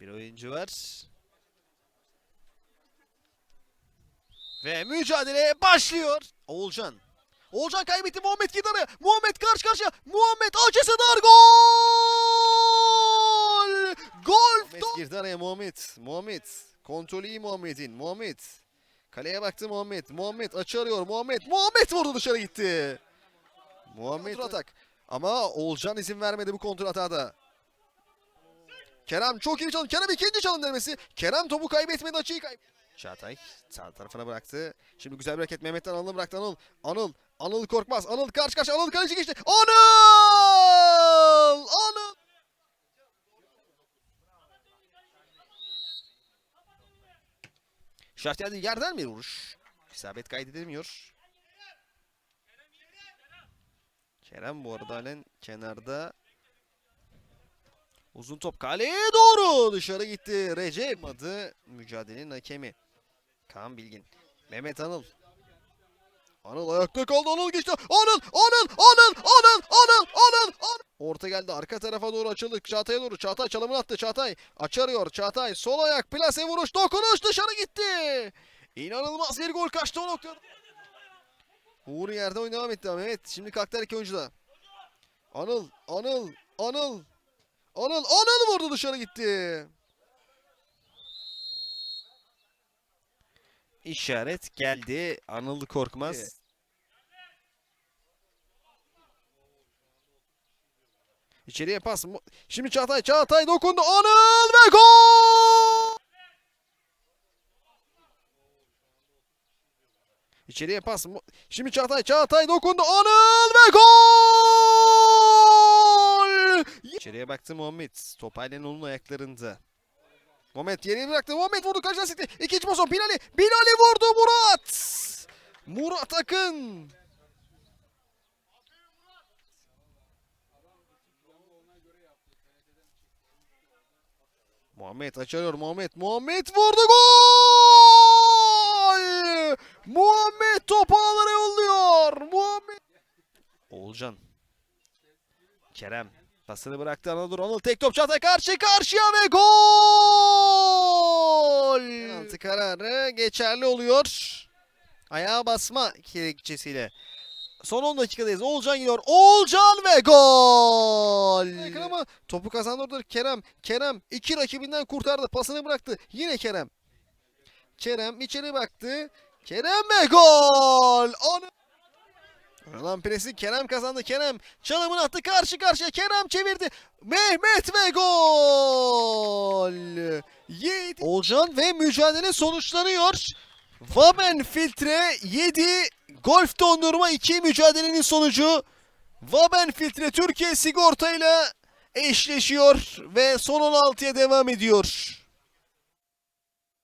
Bir oyuncu var. Ve mücadele başlıyor. Oğulcan. Oğulcan kaybetti. Muhammed girdi araya. Muhammed karşı karşıya. Muhammed açısı dar. Gol! Gol! Muhammed girdi araya Muhammed. Muhammed. Kontrolü iyi Muhammed'in. Muhammed. Kaleye baktı Muhammed. Muhammed açı arıyor. Muhammed. Muhammed vurdu dışarı gitti. Muhammed atak. Ama Oğulcan izin vermedi bu kontrol atada. Kerem çok iyi çalım. Kerem ikinci çalım denemesi. Kerem topu kaybetmedi açıyı kaybetti. Çağatay sağ tarafına bıraktı. Şimdi güzel bir hareket Mehmet'ten Anıl'ı bıraktı Anıl. Anıl. Anıl korkmaz. Anıl karşı karşı. Anıl kaleci geçti. Anıl! Anıl! Şahtiyar'ın yerden bir vuruş. İsabet kaydedilmiyor. Kerem bu arada halen kenarda. Uzun top kaleye doğru dışarı gitti. Recep adı mücadelenin hakemi. Kaan Bilgin. Mehmet Anıl. Anıl ayakta kaldı. Anıl geçti. Anıl! Anıl! Anıl! Anıl! Anıl! Anıl! Orta geldi. Arka tarafa doğru açıldı. Çağatay'a doğru. Çağatay çalımını attı. Çağatay açarıyor. Çağatay sol ayak. Plase vuruş. Dokunuş dışarı gitti. İnanılmaz bir gol kaçtı o noktada. Uğur yerde oyun etti. Evet şimdi kalktılar iki oyuncu da. Anıl, Anıl, Anıl. Anıl, Anıl vurdu dışarı gitti. İşaret geldi. Anıl Korkmaz. Evet. İçeriye pas. Şimdi Çağatay, Çağatay dokundu. Anıl ve gol! İçeriye pas. Şimdi Çağatay, Çağatay dokundu. Anıl ve gol! İçeriye baktı Muhammed. Top onun ayaklarında. Muhammed yeri bıraktı. Muhammed vurdu karşıdan sekti. İkinci pozisyon Binali. Binali vurdu Murat. Murat Akın. Muhammed açarıyor Muhammed. Muhammed vurdu gol! Muhammed topu ağlara yolluyor. Muhammed. Oğulcan. Kerem. Pasını bıraktı Anadolu Anıl tek top Çağatay karşı karşıya ve gol! Penaltı kararı geçerli oluyor. Ayağa basma gerekçesiyle. Son 10 dakikadayız. Oğulcan gidiyor. Oğulcan ve gol! Ama topu kazandırdı Kerem. Kerem iki rakibinden kurtardı. Pasını bıraktı. Yine Kerem. Kerem içeri baktı. Kerem ve gol! Oradan presi Kerem kazandı. Kerem çalımını attı karşı karşıya. Kerem çevirdi. Mehmet ve gol! Yedi. Olcan ve mücadele sonuçlanıyor. Vamen filtre 7, Golf dondurma 2 mücadelenin sonucu. Vaben filtre Türkiye sigortayla eşleşiyor ve son 16'ya devam ediyor.